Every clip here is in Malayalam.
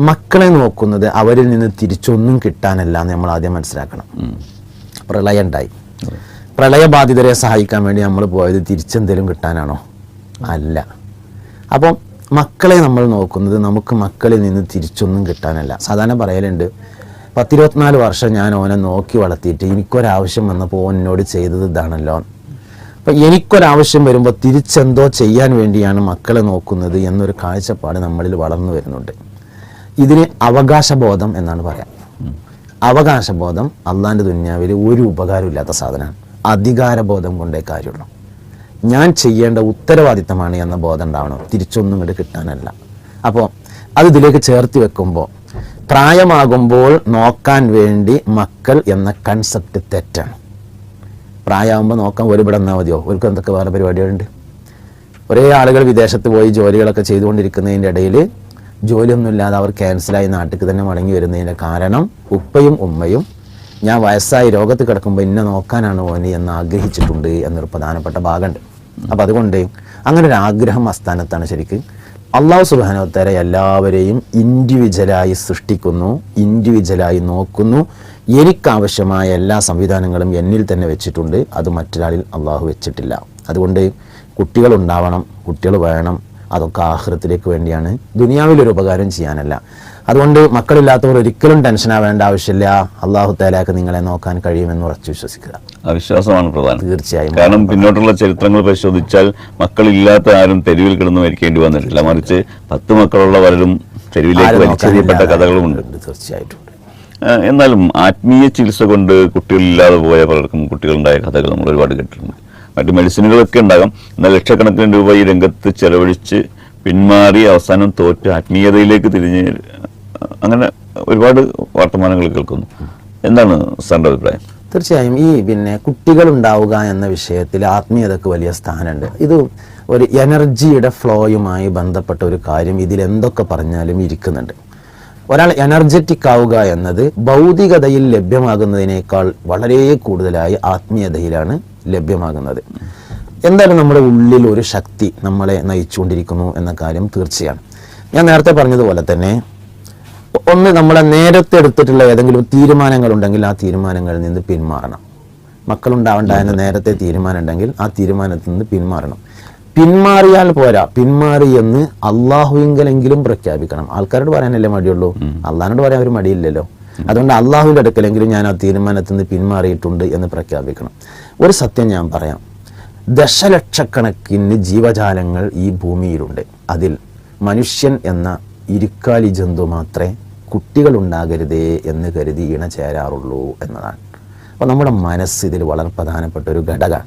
മക്കളെ നോക്കുന്നത് അവരിൽ നിന്ന് തിരിച്ചൊന്നും കിട്ടാനല്ല എന്ന് നമ്മൾ ആദ്യം മനസ്സിലാക്കണം. പ്രളയം ഉണ്ടായി പ്രളയബാധിതരെ സഹായിക്കാൻ വേണ്ടി നമ്മൾ പോയത് തിരിച്ചെന്തെങ്കിലും കിട്ടാനാണോ? അല്ല. അപ്പം മക്കളെ നമ്മൾ നോക്കുന്നത് നമുക്ക് മക്കളിൽ നിന്ന് തിരിച്ചൊന്നും കിട്ടാനല്ല. സാധാരണ പറയലുണ്ട് പത്തിരുപത്തിനാല് വർഷം ഞാൻ ഓനെ നോക്കി വളർത്തിയിട്ട് എനിക്കൊരാവശ്യം വന്നപ്പോൾ ഓൻ എന്നോട് ചെയ്തത് ഇതാണല്ലോ. അപ്പം എനിക്കൊരാവശ്യം വരുമ്പോൾ തിരിച്ചെന്തോ ചെയ്യാൻ വേണ്ടിയാണ് മക്കളെ നോക്കുന്നത് എന്നൊരു കാഴ്ചപ്പാട് നമ്മളിൽ വളർന്നു വരുന്നുണ്ട്. ഇതിന് അവകാശബോധം എന്നാണ് പറയാം. അവകാശബോധം അള്ളാന്റെ ദുന്യാവിൽ ഒരു ഉപകാരമില്ലാത്ത സാധനമാണ്. അധികാരബോധം കൊണ്ടേ കാര്യമുള്ളൂ. ഞാൻ ചെയ്യേണ്ട ഉത്തരവാദിത്തമാണ് എന്ന ബോധം ഉണ്ടാവണം. തിരിച്ചൊന്നും ഇങ്ങോട്ട് കിട്ടാനല്ല. അപ്പോൾ അത് ഇതിലേക്ക് ചേർത്ത് വെക്കുമ്പോൾ പ്രായമാകുമ്പോൾ നോക്കാൻ വേണ്ടി മക്കൾ എന്ന കൺസെപ്റ്റ് തെറ്റാണ്. പ്രായമാകുമ്പോൾ നോക്കാൻ ഒരു നിന്നാൽ മതിയോ? ഒരു എന്തൊക്കെ വേറെ പരിപാടികളുണ്ട്? ഒരേ ആളുകൾ വിദേശത്ത് പോയി ജോലികളൊക്കെ ചെയ്തുകൊണ്ടിരിക്കുന്നതിന്റെ ഇടയിൽ ജോലിയൊന്നുമില്ലാതെ അവർ ക്യാൻസലായി നാട്ടിൽ തന്നെ മടങ്ങി വരുന്നതിന്റെ കാരണം ഉപ്പയും ഉമ്മയും ഞാൻ വയസ്സായി രോഗത്ത് കിടക്കുമ്പോൾ ഇന്നെ നോക്കാനാണ് ഓനി എന്ന് ആഗ്രഹിച്ചിട്ടുണ്ട് എന്നൊരു പ്രധാനപ്പെട്ട ഭാഗമുണ്ട്. അപ്പം അതുകൊണ്ട് അങ്ങനെ ഒരു ആഗ്രഹം അസ്ഥാനത്താണ് ശരിക്കും. അള്ളാഹു സുബാനോത്തര എല്ലാവരെയും ഇൻഡിവിജ്വലായി സൃഷ്ടിക്കുന്നു ഇൻഡിവിജ്വലായി നോക്കുന്നു. എനിക്കാവശ്യമായ എല്ലാ സംവിധാനങ്ങളും എന്നിൽ തന്നെ വെച്ചിട്ടുണ്ട്. അത് മറ്റൊരാളിൽ അള്ളാഹു വെച്ചിട്ടില്ല. അതുകൊണ്ട് കുട്ടികളുണ്ടാവണം കുട്ടികൾ വേണം അതൊക്കെ ആഹൃത്തിലേക്ക് വേണ്ടിയാണ്. ദുനിയാവിലൊരു ഉപകാരം ചെയ്യാനല്ല. അതുകൊണ്ട് മക്കളില്ലാത്തവർ ഒരിക്കലും ടെൻഷൻ ആവേണ്ട ആവശ്യമില്ല. അള്ളാഹു താലാക്ക് നിങ്ങളെ നോക്കാൻ കഴിയുമെന്ന് ഉറച്ചു വിശ്വസിക്കുക. അവിശ്വാസമാണ് വിശ്വാസമാണ് പ്രധാനം. തീർച്ചയായും. കാരണം പിന്നോട്ടുള്ള ചരിത്രങ്ങൾ പരിശോധിച്ചാൽ മക്കളില്ലാത്ത ആരും തെരുവിൽ കിടന്നു മരിക്കേണ്ടി വന്നിട്ടില്ല. മറിച്ച് പത്ത് മക്കളുള്ള പലരും തെരുവിലേക്ക് വലിച്ചെറിയപ്പെട്ട കഥകളുമുണ്ട് ഉണ്ട്, തീർച്ചയായിട്ടും എന്നാലും ആത്മീയ ചികിത്സ കൊണ്ട് കുട്ടികളില്ലാതെ പോയ പലർക്കും കുട്ടികളുണ്ടായ കഥകൾ നമ്മൾ ഒരുപാട് കേട്ടിട്ടുണ്ട്. മറ്റ് മെഡിസിനുകളൊക്കെ ഉണ്ടാകാം. എന്നാൽ ലക്ഷക്കണക്കിന് രൂപ ഈ രംഗത്ത് ചെലവഴിച്ച് പിന്മാറി അവസാനം തോറ്റ് ആത്മീയതയിലേക്ക് തിരിഞ്ഞ് അങ്ങനെ ഒരുപാട് വർത്തമാനങ്ങൾ കേൾക്കുന്നു. എന്താണ് സാറിന്റെ അഭിപ്രായം? തീർച്ചയായും ഈ പിന്നെ കുട്ടികൾ ഉണ്ടാവുക എന്ന വിഷയത്തിൽ ആത്മീയതക്ക് വലിയ സ്ഥാനമുണ്ട്. ഇത് ഒരു എനർജിയുടെ ഫ്ലോയുമായി ബന്ധപ്പെട്ട ഒരു കാര്യം ഇതിൽ എന്തൊക്കെ പറഞ്ഞാലും ഇരിക്കുന്നുണ്ട്. ഒരാൾ എനർജറ്റിക് ആവുക എന്നത് ഭൗതികതയിൽ ലഭ്യമാകുന്നതിനേക്കാൾ വളരെ കൂടുതലായി ആത്മീയതയിലാണ് ലഭ്യമാകുന്നത്. എന്തായാലും നമ്മുടെ ഉള്ളിൽ ഒരു ശക്തി നമ്മളെ നയിച്ചുകൊണ്ടിരിക്കുന്നു എന്ന കാര്യം തീർച്ചയാണ്. ഞാൻ നേരത്തെ പറഞ്ഞതുപോലെ തന്നെ ഒന്ന് നമ്മളെ നേരത്തെ എടുത്തിട്ടുള്ള ഏതെങ്കിലും തീരുമാനങ്ങൾ ഉണ്ടെങ്കിൽ ആ തീരുമാനങ്ങളിൽ നിന്ന് പിന്മാറണം. മക്കളുണ്ടാവണ്ട എന്ന് നേരത്തെ തീരുമാനം ഉണ്ടെങ്കിൽ ആ തീരുമാനത്തിൽ നിന്ന് പിന്മാറണം. പിന്മാറിയാൽ പോരാ. പിന്മാറി എന്ന് അള്ളാഹുവിങ്കലെങ്കിലും പ്രഖ്യാപിക്കണം. ആൾക്കാരോട് പറയാനല്ലേ മടിയുള്ളൂ? അള്ളാഹിനോട് പറയാൻ ഒരു മടിയില്ലല്ലോ. അതുകൊണ്ട് അള്ളാഹുവിന്റെ അടുക്കലെങ്കിലും ഞാൻ ആ തീരുമാനത്തിൽ നിന്ന് പിന്മാറിയിട്ടുണ്ട് എന്ന് പ്രഖ്യാപിക്കണം. ഒരു സത്യം ഞാൻ പറയാം. ദശലക്ഷക്കണക്കിന് ജീവജാലങ്ങൾ ഈ ഭൂമിയിലുണ്ട്. അതിൽ മനുഷ്യൻ എന്ന ഇരിക്കാലി ജന്തു മാത്രമേ കുട്ടികളുണ്ടാകരുതേ എന്ന് കരുതി ഇണ ചേരാറുള്ളൂ എന്നതാണ്. അപ്പോൾ നമ്മുടെ മനസ്സ് ഇതിൽ വളരെ പ്രധാനപ്പെട്ട ഒരു ഘടകമാണ്.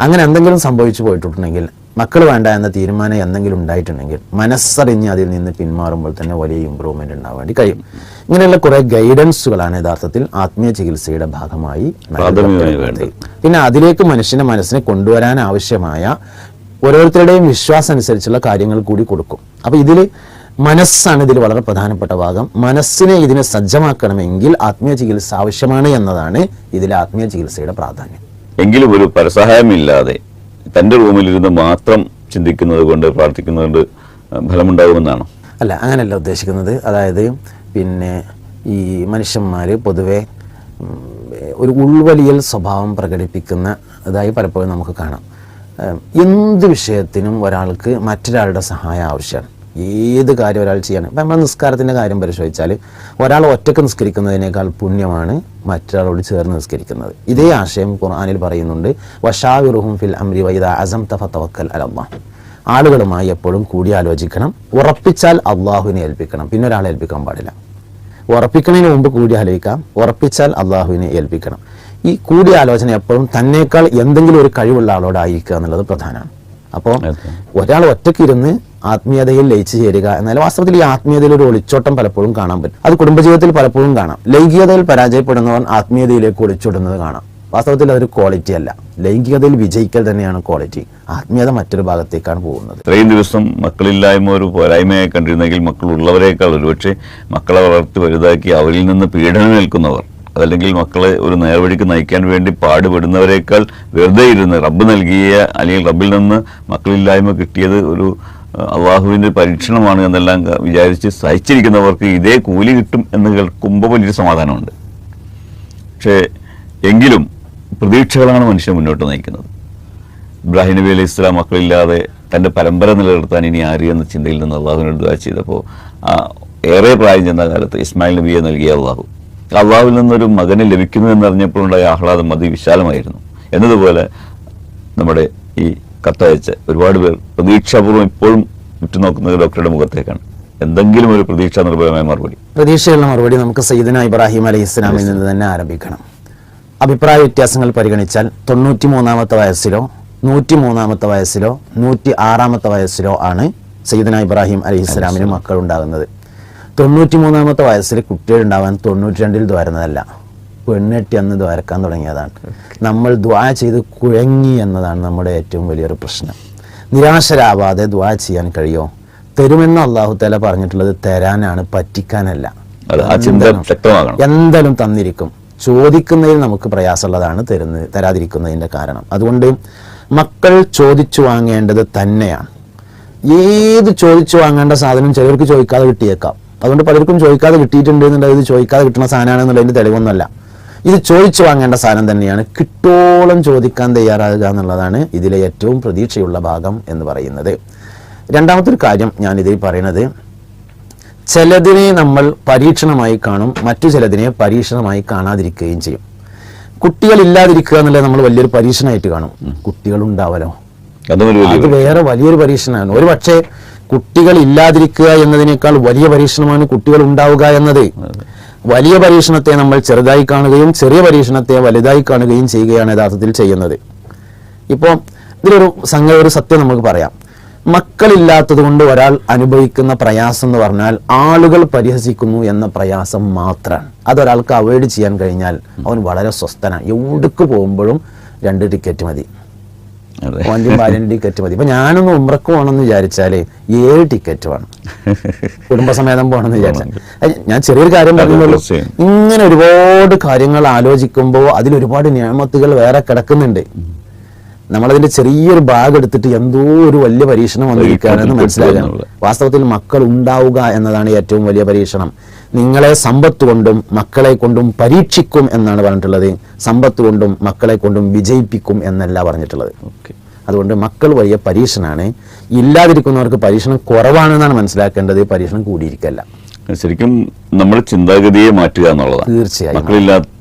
അങ്ങനെ എന്തെങ്കിലും സംഭവിച്ചു പോയിട്ടുണ്ടെങ്കിൽ മക്കൾ വേണ്ട എന്ന തീരുമാനം എന്തെങ്കിലും ഉണ്ടായിട്ടുണ്ടെങ്കിൽ മനസ്സറിഞ്ഞ് അതിൽ നിന്ന് പിന്മാറുമ്പോൾ തന്നെ വലിയ ഇമ്പ്രൂവ്മെന്റ് ഉണ്ടാവാൻ വേണ്ടി കഴിയും. ഇങ്ങനെയുള്ള കുറേ ഗൈഡൻസുകളാണ് യഥാർത്ഥത്തിൽ ആത്മീയ ചികിത്സയുടെ ഭാഗമായി പിന്നെ അതിലേക്ക് മനുഷ്യന്റെ മനസ്സിനെ കൊണ്ടുവരാൻ ആവശ്യമായ ഓരോരുത്തരുടെയും വിശ്വാസം അനുസരിച്ചുള്ള കാര്യങ്ങൾ കൂടി കൊടുക്കും. അപ്പൊ ഇതിൽ മനസ്സാണ് ഇതിൽ വളരെ പ്രധാനപ്പെട്ട ഭാഗം. മനസ്സിനെ ഇതിനെ സജ്ജമാക്കണമെങ്കിൽ ആത്മീയ ചികിത്സ ആവശ്യമാണ് എന്നതാണ് ഇതിലെ ആത്മീയ ചികിത്സയുടെ പ്രാധാന്യം. എങ്കിലും ഒരു പരസഹായമില്ലാതെ തന്റെ റൂമിലിരുന്ന് മാത്രം ചിന്തിക്കുന്നത് കൊണ്ട് പ്രാർത്ഥിക്കുന്നത് കൊണ്ട് ഫലമുണ്ടാകുമെന്നാണോ? അല്ല അങ്ങനെയല്ല ഉദ്ദേശിക്കുന്നത്. അതായത് പിന്നെ ഈ മനുഷ്യന്മാർ പൊതുവെ ഒരു ഉൾവലിയൽ സ്വഭാവം പ്രകടിപ്പിക്കുന്ന ഇതായി പലപ്പോഴും നമുക്ക് കാണാം. എന്ത് വിഷയത്തിനും ഒരാൾക്ക് മറ്റൊരാളുടെ സഹായം ആവശ്യമാണ്. ഏത് കാര്യം ഒരാൾ ചെയ്യണം? ഇപ്പം നമ്മൾ നിസ്കാരത്തിന്റെ കാര്യം പരിശോധിച്ചാൽ ഒരാൾ ഒറ്റയ്ക്ക് നിസ്കരിക്കുന്നതിനേക്കാൾ പുണ്യമാണ് മറ്റൊരാളോട് ചേർന്ന് നിസ്കരിക്കുന്നത്. ഇതേ ആശയം ഖുർആാനിൽ പറയുന്നുണ്ട് വഷാവിറുഹും ഫിൽ അമ്രി വൈദ അസം തഫ തവക്കൽ അലമ്മ ആളുകളുമായി എപ്പോഴും കൂടിയാലോചിക്കണം ഉറപ്പിച്ചാൽ അള്ളാഹുവിനെ ഏൽപ്പിക്കണം. പിന്നെ ഒരാളെ ഏൽപ്പിക്കാൻ പാടില്ല. ഉറപ്പിക്കുന്നതിന് മുമ്പ് കൂടിയാലോചിക്കാം ഉറപ്പിച്ചാൽ അള്ളാഹുവിനെ ഏൽപ്പിക്കണം. ഈ കൂടിയാലോചന എപ്പോഴും തന്നേക്കാൾ എന്തെങ്കിലും ഒരു കഴിവുള്ള ആളോടായിരിക്കുക എന്നുള്ളത് പ്രധാനമാണ്. അപ്പോൾ. ഒരാൾ ഒറ്റക്കിരുന്ന് ആത്മീയതയിൽ ലയിച്ചു ചേരുക എന്നാൽ വാസ്തവത്തിൽ ഈ ആത്മീയതയിൽ ഒരു ഒളിച്ചോട്ടം പലപ്പോഴും കാണാൻ പറ്റും. അത് കുടുംബജീവിതത്തിൽ പലപ്പോഴും കാണാം. ലൈംഗികതയിൽ പരാജയപ്പെടുന്നവൻ ആത്മീയതയിലേക്ക് ഒളിച്ചോടുന്നത് കാണാം. വാസ്തവത്തിൽ അതൊരു ക്വാളിറ്റി അല്ല. ലൈംഗികതയിൽ വിജയിക്കൽ തന്നെയാണ് ക്വാളിറ്റി ആത്മീയത മറ്റൊരു ഭാഗത്തേക്കാണ് പോകുന്നത്. ഇത്രയും ദിവസം മക്കളില്ലായ്മ ഒരു പോരായ്മയായി കണ്ടിരുന്നെങ്കിൽ മക്കളുള്ളവരെക്കാൾ ഒരുപക്ഷെ മക്കളെ വളർത്തി വലുതാക്കി അവരിൽ നിന്ന് പീഡനം ഏൽക്കുന്നവർ അതല്ലെങ്കിൽ മക്കളെ ഒരു നേർവഴിക്ക് നയിക്കാൻ വേണ്ടി പാടുപെടുന്നവരെക്കാൾ വെറുതെ ഇരുന്ന് റബ്ബ് നൽകിയ അല്ലെങ്കിൽ റബ്ബിൽ നിന്ന് മക്കളില്ലായ്മ കിട്ടിയത് ഒരു അള്ളാഹുവിന്റെ പരീക്ഷണമാണ് എന്നെല്ലാം വിചാരിച്ച് സഹിച്ചിരിക്കുന്നവർക്ക് ഇതേ കൂലി കിട്ടും എന്ന് കേൾക്കുമ്പോൾ വലിയൊരു സമാധാനമുണ്ട്. പക്ഷേ എങ്കിലും പ്രതീക്ഷകളാണ് മനുഷ്യൻ മുന്നോട്ട് നയിക്കുന്നത്. ഇബ്രാഹിം നബി അലൈഹി ഇസ്ലാം മക്കളില്ലാതെ തന്റെ പരമ്പര നിലനിർത്താൻ ഇനി ആര് എന്ന ചിന്തയിൽ നിന്ന് അള്ളാഹുവിനോട് ചെയ്തപ്പോൾ ഏറെ പ്രായം ചെന്ന കാലത്ത് ഇസ്മായിൽ നബിയെ നൽകിയ അള്ളാഹു. അള്ളാഹുവിൽ നിന്നൊരു മകന് ലഭിക്കുന്നു എന്നറിഞ്ഞപ്പോഴുണ്ടായ ആഹ്ലാദം അതിവിശാലമായിരുന്നു എന്നതുപോലെ നമ്മുടെ ഈ കത്തയച്ച് ഒരുപാട് പേർ പ്രതീക്ഷാപൂർവം ഇപ്പോഴും ഉറ്റുനോക്കുന്നത് ഡോക്ടറുടെ മുഖത്തേക്കാണ്. എന്തെങ്കിലും ഒരു പ്രതീക്ഷ നിർഭയമായ മറുപടി. പ്രതീക്ഷയുള്ള മറുപടി നമുക്ക് സയ്യിദന ഇബ്രാഹിം അലൈഹി ഇസ്ലാമിൽ നിന്ന് തന്നെ ആരംഭിക്കണം. അഭിപ്രായ വ്യത്യാസങ്ങൾ പരിഗണിച്ചാൽ തൊണ്ണൂറ്റി മൂന്നാമത്തെ വയസ്സിലോ നൂറ്റി മൂന്നാമത്തെ വയസ്സിലോ നൂറ്റി ആറാമത്തെ വയസ്സിലോ ആണ് സയ്യിദന ഇബ്രാഹിം അലൈഹി ഇസ്ലാമിന് മക്കൾ ഉണ്ടാകുന്നത് തൊണ്ണൂറ്റി മൂന്നാമത്തെ വയസ്സിൽ കുട്ടികൾ ഉണ്ടാവാൻ തൊണ്ണൂറ്റി രണ്ടിൽ ദ്വാരുന്നതല്ല. പെണ്ണെട്ടി അന്ന് ദ്വാരക്കാൻ തുടങ്ങിയതാണ്. നമ്മൾ ദ്വാ ചെയ്ത് കുഴങ്ങി എന്നതാണ് നമ്മുടെ ഏറ്റവും വലിയൊരു പ്രശ്നം. നിരാശരാവാതെ ദ്വാ ചെയ്യാൻ കഴിയോ? തരുമെന്ന് അള്ളാഹു തല പറഞ്ഞിട്ടുള്ളത് തരാനാണ് പറ്റിക്കാനല്ല. എന്തായാലും തന്നിരിക്കും. ചോദിക്കുന്നതിൽ നമുക്ക് പ്രയാസമുള്ളതാണ് തരുന്ന തരാതിരിക്കുന്നതിന്റെ കാരണം. അതുകൊണ്ട് മക്കൾ ചോദിച്ചു വാങ്ങേണ്ടത് തന്നെയാണ്. ഏത് ചോദിച്ചു വാങ്ങേണ്ട സാധനം ചിലർക്ക് ചോദിക്കാതെ കിട്ടിയേക്കാം. അതുകൊണ്ട് പലർക്കും ചോദിക്കാതെ കിട്ടിയിട്ടുണ്ട് എന്നുള്ളത് ഇത് ചോദിക്കാതെ കിട്ടുന്ന സാധനമാണെന്നുള്ളതിന്റെ തെളിവൊന്നുമല്ല. ഇത് ചോദിച്ചു വാങ്ങേണ്ട സാധനം തന്നെയാണ്. കിട്ടോളം ചോദിക്കാൻ തയ്യാറാകുക എന്നുള്ളതാണ് ഇതിലെ ഏറ്റവും പ്രതീക്ഷയുള്ള ഭാഗം എന്ന് പറയുന്നത്. രണ്ടാമത്തെ ഒരു കാര്യം ഞാൻ ഇതിൽ പറയുന്നത് ചിലതിനെ നമ്മൾ പരീക്ഷണമായി കാണും മറ്റു ചിലതിനെ പരീക്ഷണമായി കാണാതിരിക്കുകയും ചെയ്യും. കുട്ടികൾ ഇല്ലാതിരിക്കുക എന്നുള്ളത് നമ്മൾ വലിയൊരു പരീക്ഷണമായിട്ട് കാണും. കുട്ടികൾ ഉണ്ടാവലോ അത് വേറെ വലിയൊരു പരീക്ഷണമാണ്. ഒരു പക്ഷേ കുട്ടികൾ ഇല്ലാതിരിക്കുക എന്നതിനേക്കാൾ വലിയ പരീക്ഷണമാണ് കുട്ടികൾ ഉണ്ടാവുക എന്നത്. വലിയ പരീക്ഷണത്തെ നമ്മൾ ചെറുതായി കാണുകയും ചെറിയ പരീക്ഷണത്തെ വലുതായി കാണുകയും ചെയ്യുകയാണ് യഥാർത്ഥത്തിൽ ചെയ്യുന്നത്. ഇപ്പോൾ ഇതിലൊരു സംഗതി ഒരു സത്യം നമുക്ക് പറയാം. മക്കളില്ലാത്തത് കൊണ്ട് ഒരാൾ അനുഭവിക്കുന്ന പ്രയാസം എന്ന് പറഞ്ഞാൽ ആളുകൾ പരിഹസിക്കുന്നു എന്ന പ്രയാസം മാത്രമാണ് അതൊരാൾക്ക് അവോയ്ഡ് ചെയ്യാൻ കഴിഞ്ഞാൽ അവൻ വളരെ സ്വസ്ഥനാണ് എവിടേക്ക് പോകുമ്പോഴും രണ്ട് ടിക്കറ്റ് മതി. ഓന്റെ ഭാര്യന്റെ ടിക്കറ്റ് മതി. ഇപ്പൊ ഞാനൊന്ന് ഉമ്രക്ക് പോകണമെന്ന് വിചാരിച്ചാൽ ഏഴ് ടിക്കറ്റ് വേണം. കുടുംബസമേതം പോകണമെന്ന് വിചാരിച്ചാൽ ഞാൻ ചെറിയൊരു കാര്യം പറഞ്ഞുള്ളൂ. ഇങ്ങനെ ഒരുപാട് കാര്യങ്ങൾ ആലോചിക്കുമ്പോൾ അതിൽ ഒരുപാട് നിയമത്തുകൾ വേറെ കിടക്കുന്നുണ്ട്. നമ്മളതിന്റെ ചെറിയൊരു ഭാഗം എടുത്തിട്ട് എന്തോ ഒരു വലിയ പരീക്ഷണം വന്നിരിക്കുകയാണെന്ന് മനസ്സിലാക്കണം വാസ്തവത്തിൽ മക്കൾ ഉണ്ടാവുക എന്നതാണ് ഏറ്റവും വലിയ പരീക്ഷണം. നിങ്ങളെ സമ്പത്ത് കൊണ്ടും മക്കളെ കൊണ്ടും പരീക്ഷിക്കും എന്നാണ് പറഞ്ഞിട്ടുള്ളത്. സമ്പത്ത് കൊണ്ടും മക്കളെ കൊണ്ടും വിജയിപ്പിക്കും എന്നല്ല പറഞ്ഞിട്ടുള്ളത്. അതുകൊണ്ട് മക്കൾ വലിയ പരീക്ഷണമാണ് ഇല്ലാതിരിക്കുന്നവർക്ക് പരീക്ഷണം കുറവാണെന്നാണ് മനസ്സിലാക്കേണ്ടത്. പരീക്ഷണം കൂടിയിരിക്കല്ല. ശരിക്കും നമ്മൾ ചിന്താഗതിയെ മാറ്റുക എന്നുള്ളതാണ്. തീർച്ചയായും.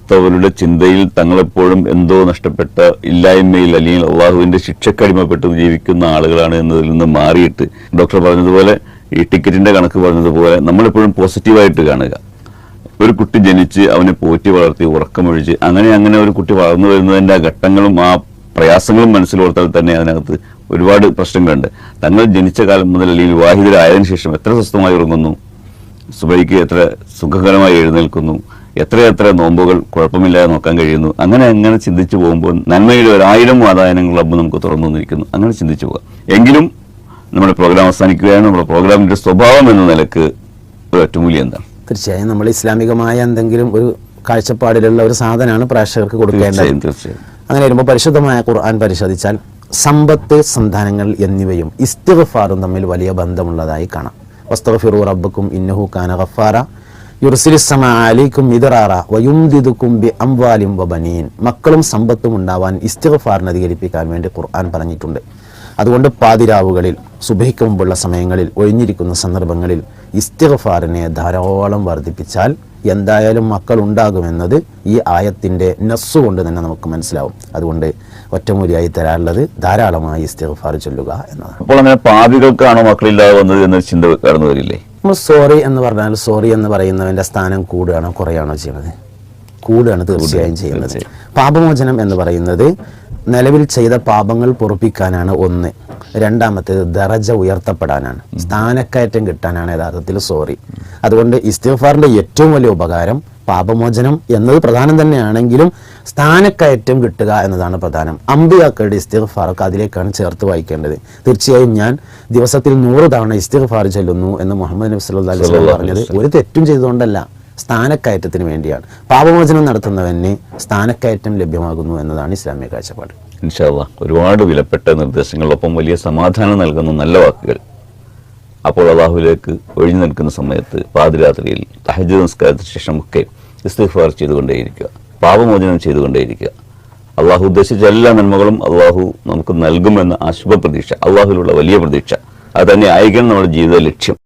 മക്കളില്ലാത്തവരുടെ ചിന്തയിൽ തങ്ങളെപ്പോഴും എന്തോ നഷ്ടപ്പെട്ട ഇല്ലായ്മയിൽ അല്ലെങ്കിൽ അള്ളാഹുവിന്റെ ശിക്ഷക്കടിമപ്പെട്ട് ജീവിക്കുന്ന ആളുകളാണ് എന്നതിൽ നിന്ന് മാറിയിട്ട് ഡോക്ടർ പറഞ്ഞതുപോലെ ഈ ടിക്കറ്റിന്റെ കണക്ക് പറഞ്ഞതുപോലെ നമ്മളെപ്പോഴും പോസിറ്റീവായിട്ട് കാണുക. ഒരു കുട്ടി ജനിച്ച് അവനെ പോറ്റി വളർത്തി ഉറക്കമൊഴിച്ച് അങ്ങനെ അങ്ങനെ ഒരു കുട്ടി വളർന്നു വരുന്നതിന്റെ ആ ഘട്ടങ്ങളും ആ പ്രയാസങ്ങളും മനസ്സിലോർത്താൽ തന്നെ അതിനകത്ത് ഒരുപാട് പ്രശ്നങ്ങളുണ്ട്. തങ്ങൾ ജനിച്ച കാലം മുതൽ അല്ലെങ്കിൽ വിവാഹിതരായതിനു ശേഷം എത്ര സ്വസ്ഥമായി ഉറങ്ങുന്നു? സുബൈക്ക് എത്ര സുഖകരമായി എഴുന്നേൽക്കുന്നു? എത്രയെത്ര നോമ്പുകൾ കുഴപ്പമില്ലാതെ നോക്കാൻ കഴിയുന്നു. അങ്ങനെ അങ്ങനെ ചിന്തിച്ചു പോകുമ്പോൾ നന്മയുടെ ഒരായിരം വാതായനങ്ങൾ ക്ലബ്ബ് നമുക്ക് തുറന്നു വന്നിരിക്കുന്നു അങ്ങനെ ചിന്തിച്ചു പോകാം. എങ്കിലും നമ്മുടെ പ്രോഗ്രാം അവസാനിക്കുകയാണ്. നമ്മുടെ പ്രോഗ്രാമിന്റെ സ്വഭാവം എന്ന നിലയ്ക്ക് ഒരു ഒറ്റമൂലി എന്താണ്? തീർച്ചയായും നമ്മൾ ഇസ്ലാമികമായ എന്തെങ്കിലും ഒരു കാഴ്ചപ്പാടിലുള്ള ഒരു സാധനമാണ് പ്രേക്ഷകർക്ക് കൊടുക്കേണ്ടത്. തീർച്ചയായും അങ്ങനെ വരുമ്പോൾ പരിശുദ്ധമായ ഖുർആൻ പരിശോധിച്ചാൽ സമ്പത്ത് സന്താനങ്ങൾ എന്നിവയും ഇസ്തിഗഫാറും തമ്മിൽ വലിയ ബന്ധമുള്ളതായി കാണാം. വസ്തഫിറു റബ്ബക്കും ഇന്നഹു കാന ഗഫാറ. യുർസിലിസ്സമ അലൈക്കും മിദറാറ വയുംദിദുക്കും ബി അംവാലിം വബനീൻ മക്കളും സമ്പത്തും ഉണ്ടാവാൻ ഇസ്തിഗ്ഫാറിനെ അധികരിപ്പിക്കാൻ വേണ്ടി ഖുർആൻ പറഞ്ഞിട്ടുണ്ട്. അതുകൊണ്ട് പാതിരാവുകളിൽ സുബഹിക്ക് മുമ്പുള്ള സമയങ്ങളിൽ ഒഴിഞ്ഞിരിക്കുന്ന സന്ദർഭങ്ങളിൽ ഇസ്തിഗ്ഫാറിനെ ധാരാളം വർദ്ധിപ്പിച്ചാൽ എന്തായാലും മക്കൾ ഉണ്ടാകുമെന്നത് ഈ ആയത്തിന്റെ നസ്സു കൊണ്ട് തന്നെ നമുക്ക് മനസ്സിലാവും. അതുകൊണ്ട് ഒറ്റമൂലിയായി തരാനുള്ളത് ധാരാളമായി ഇസ്തിഗ്ഫാർ ചൊല്ലുക എന്നതാണ്. അപ്പോൾ അങ്ങനെ പാപികൾക്കാണോ മക്കളില്ലാതെ വന്നത് എന്ന ചിന്ത കടന്നു വരില്ലേ? നമ്മൾ സോറി എന്ന് പറഞ്ഞാൽ സോറി എന്ന് പറയുന്നവന്റെ സ്ഥാനം കൂടുകയാണോ കുറയാണോ ചെയ്യുന്നത്? കൂടുകയാണ് തീർച്ചയായും ചെയ്യുന്നത്. പാപമോചനം എന്ന് പറയുന്നത് നിലവിൽ ചെയ്ത പാപങ്ങൾ പൊറപ്പിക്കാനാണ് ഒന്ന്. രണ്ടാമത്തേത് ദറജ ഉയർത്തപ്പെടാനാണ്. സ്ഥാനക്കയറ്റം കിട്ടാനാണ് യഥാർത്ഥത്തിൽ സോറി അതുകൊണ്ട് ഇസ്തിഫാറിന്റെ ഏറ്റവും വലിയ ഉപകാരം പാപമോചനം എന്നത് പ്രധാനം തന്നെയാണെങ്കിലും സ്ഥാനക്കയറ്റം കിട്ടുക എന്നതാണ് പ്രധാനം. അമ്പിയാക്കളുടെ ഇസ്തിഗ്ഫാറൊക്കെ അതിലേക്കാണ് ചേർത്ത് വായിക്കേണ്ടത്. തീർച്ചയായും ഞാൻ ദിവസത്തിൽ നൂറ് തവണ ഇസ്തിഗ്ഫാർ ചെല്ലുന്നു എന്ന് മുഹമ്മദ് നബി സല്ലു അലൈഹി പറഞ്ഞത് ഒരു തെറ്റും ചെയ്തുകൊണ്ടല്ല സ്ഥാനക്കയറ്റത്തിന് വേണ്ടിയാണ്. പാപമോചനം നടത്തുന്നവന് സ്ഥാനക്കയറ്റം ലഭ്യമാകുന്നു എന്നതാണ് ഇസ്ലാമിക കാഴ്ചപ്പാട്. ഇൻഷാല്ല ഒരുപാട് വിലപ്പെട്ട നിർദ്ദേശങ്ങളൊപ്പം വലിയ സമാധാനം നൽകുന്ന നല്ല വാക്കുകൾ. അപ്പോൾ അള്ളാഹുവിലേക്ക് ഒഴിഞ്ഞു നിൽക്കുന്ന സമയത്ത് പാതിരാത്രിയിൽ തഹജ് നമസ്കാരത്തിന് ഒക്കെ ഇസ്തിഫാർ ചെയ്തുകൊണ്ടേയിരിക്കുക. പാപമോചനം ചെയ്തുകൊണ്ടേയിരിക്കുക. അള്ളാഹു ഉദ്ദേശിച്ച എല്ലാ നന്മകളും അള്ളാഹു നമുക്ക് നൽകുമെന്ന ആ ശുഭപ്രതീക്ഷ അള്ളാഹുവിലുള്ള വലിയ പ്രതീക്ഷ. അത് തന്നെ ആയിരിക്കണം നമ്മുടെ ജീവിത ലക്ഷ്യം.